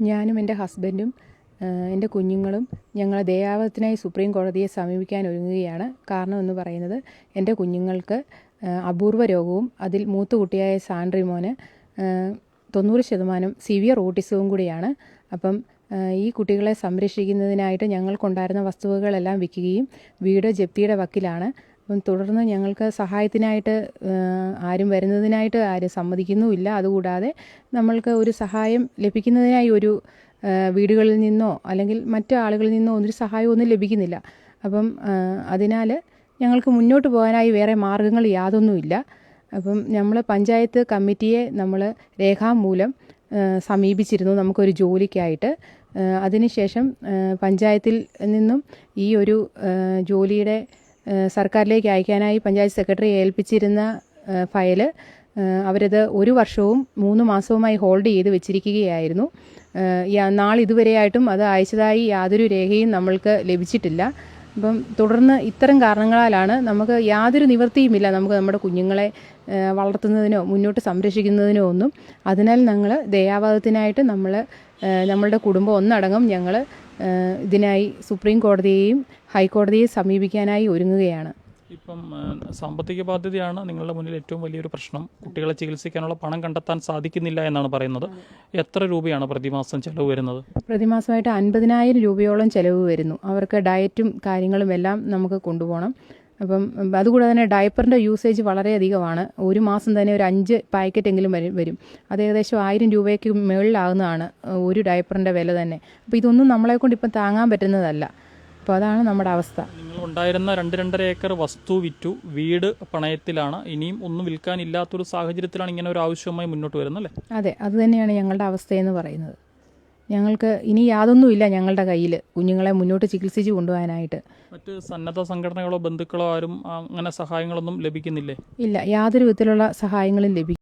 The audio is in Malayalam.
ഞാനും എന്റെ ഹസ്ബൻഡും എന്റെ കുഞ്ഞുങ്ങളും ഞങ്ങൾ ദയാവത്തിനായി സുപ്രീം കോടതിയെ സമീപിക്കാൻ ഒരുങ്ങുകയാണ്. കാരണം എന്ന് പറയുന്നത് എന്റെ കുഞ്ഞുങ്ങൾക്ക് അപൂർവ രോഗവും അതിൽ മൂത്ത കുട്ടിയായ സാൻഡ്രിമോന് തൊണ്ണൂറ് ശതമാനം സിവിയർ ഓട്ടിസവും കൂടിയാണ്. അപ്പം ഈ കുട്ടികളെ സംരക്ഷിക്കുന്നതിനായിട്ട് ഞങ്ങൾക്കുണ്ടായിരുന്ന വസ്തുവകളെല്ലാം വിൽക്കുകയും വീട് ജപ്തിയുടെ വക്കിലാണ്. തുടർന്ന് ഞങ്ങൾക്ക് സഹായത്തിനായിട്ട് ആരും വരുന്നതിനായിട്ട് ആരും സമ്മതിക്കുന്നുമില്ല. അതുകൂടാതെ നമ്മൾക്ക് ഒരു സഹായം ലഭിക്കുന്നതിനായി ഒരു വീടുകളിൽ നിന്നോ അല്ലെങ്കിൽ മറ്റു ആളുകളിൽ നിന്നോ ഒരു സഹായമൊന്നും ലഭിക്കുന്നില്ല. അപ്പം അതിനാൽ ഞങ്ങൾക്ക് മുന്നോട്ട് പോകാനായി വേറെ മാർഗങ്ങൾ യാതൊന്നുമില്ല. അപ്പം നമ്മൾ പഞ്ചായത്ത് കമ്മിറ്റിയെ നമ്മൾ രേഖാമൂലം സമീപിച്ചിരുന്നു നമുക്കൊരു ജോലിക്കായിട്ട്. അതിനുശേഷം പഞ്ചായത്തിൽ നിന്നും ഈ ഒരു ജോലിയുടെ സർക്കാരിലേക്ക് അയക്കാനായി പഞ്ചായത്ത് സെക്രട്ടറി ഏൽപ്പിച്ചിരുന്ന ഫയൽ അവരത് ഒരു വർഷവും മൂന്ന് മാസവുമായി ഹോൾഡ് ചെയ്ത് വെച്ചിരിക്കുകയായിരുന്നു. നാളിതുവരെയായിട്ടും അത് അയച്ചതായി യാതൊരു രേഖയും നമ്മൾക്ക് ലഭിച്ചിട്ടില്ല. അപ്പം തുടർന്ന് ഇത്തരം കാരണങ്ങളാലാണ് നമുക്ക് യാതൊരു നിവൃത്തിയുമില്ല നമുക്ക് നമ്മുടെ കുഞ്ഞുങ്ങളെ വളർത്തുന്നതിനോ മുന്നോട്ട് സംരക്ഷിക്കുന്നതിനോ ഒന്നും. അതിനാൽ ഞങ്ങൾ ദയാവാദത്തിനായിട്ട് നമ്മൾ നമ്മളുടെ കുടുംബം ഒന്നടങ്കം ഞങ്ങൾ ഇതിനായി സുപ്രീം കോടതിയെയും ഹൈക്കോടതിയെയും സമീപിക്കാനായി ഒരുങ്ങുകയാണ്. ഇപ്പം സാമ്പത്തിക ബാധ്യതയാണ് നിങ്ങളുടെ മുന്നിൽ ഏറ്റവും വലിയൊരു പ്രശ്നം. കുട്ടികളെ ചികിത്സിക്കാനുള്ള പണം കണ്ടെത്താൻ സാധിക്കുന്നില്ല എന്നാണ് പറയുന്നത്. എത്ര രൂപയാണ് പ്രതിമാസം ചെലവ് വരുന്നത്? പ്രതിമാസമായിട്ട് അൻപതിനായിരം രൂപയോളം ചെലവ് വരുന്നു. അവർക്ക് ഡയറ്റും കാര്യങ്ങളും എല്ലാം നമുക്ക് കൊണ്ടുപോകണം. അപ്പം അതുകൂടാതെ തന്നെ ഡയപ്പറിന്റെ യൂസേജ് വളരെയധികമാണ് ഒരു മാസം തന്നെ ഒരു അഞ്ച് പാക്കറ്റെങ്കിലും വരും വരും. അത് ഏകദേശം ആയിരം രൂപയ്ക്ക് മുകളിലാകുന്നതാണ് ഒരു ഡയപ്പറിന്റെ വില തന്നെ. അപ്പോൾ ഇതൊന്നും നമ്മളെ കൊണ്ട് ഇപ്പം താങ്ങാൻ പറ്റുന്നതല്ല. അപ്പോൾ അതാണ് നമ്മുടെ അവസ്ഥ. നിങ്ങൾ ഉണ്ടായിരുന്ന രണ്ട് രണ്ടര ഏക്കർ വസ്തു വിറ്റു. വീട് പണയത്തിലാണ്. ഇനിയും ഒന്നും വിൽക്കാനില്ലാത്തൊരു സാഹചര്യത്തിലാണ് ഇങ്ങനെ ഒരു ആവശ്യവുമായി മുന്നോട്ട് വരുന്നത് അല്ലേ? അതെ അത് തന്നെയാണ് ഞങ്ങളുടെ അവസ്ഥയെന്ന് പറയുന്നത്. ഞങ്ങൾക്ക് ഇനി യാതൊന്നുമില്ല ഞങ്ങളുടെ കയ്യിൽ കുഞ്ഞുങ്ങളെ മുന്നോട്ട് ചികിത്സിച്ച് കൊണ്ടുപോകാനായിട്ട്. മറ്റ് സന്നദ്ധ സംഘടനകളോ ബന്ധുക്കളോ ആരും അങ്ങനെ സഹായങ്ങളൊന്നും ലഭിക്കുന്നില്ലേ? ഇല്ല യാതൊരു വിധത്തിലുള്ള സഹായങ്ങളും ലഭിക്കും